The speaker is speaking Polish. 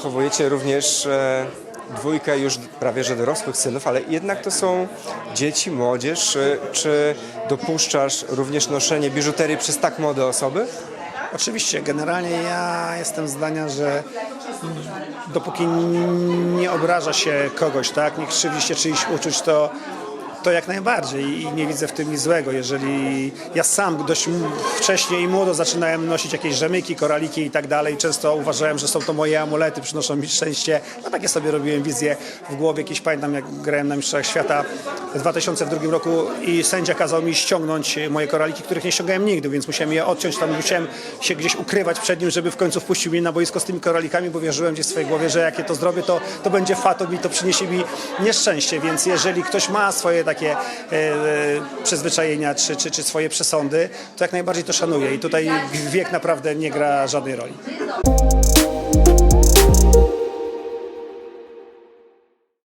wychowujecie również e, dwójkę już prawie że dorosłych synów, ale jednak to są dzieci, młodzież. E, Czy dopuszczasz również noszenie biżuterii przez tak młode osoby? Oczywiście, generalnie ja jestem zdania, że dopóki nie obraża się kogoś, tak, nie krzywi się czyichś uczuć, to, to jak najbardziej i nie widzę w tym nic złego. Jeżeli ja sam dość wcześnie i młodo zaczynałem nosić jakieś rzemyki, koraliki i tak dalej, często uważałem, że są to moje amulety, przynoszą mi szczęście. No takie sobie robiłem wizję w głowie. Kiedyś pamiętam, jak grałem na Mistrzostwach Świata w 2002 roku i sędzia kazał mi ściągnąć moje koraliki, których nie ściągałem nigdy, więc musiałem je odciąć, tam musiałem się gdzieś ukrywać przed nim, żeby w końcu wpuścił mnie na boisko z tymi koralikami, bo wierzyłem gdzieś w swojej głowie, że jak je to zrobię, to, to będzie fatum i to przyniesie mi nieszczęście, więc jeżeli ktoś ma swoje takie e, e, przyzwyczajenia czy, czy, czy swoje przesądy, to jak najbardziej to szanuję i tutaj wiek naprawdę nie gra żadnej roli.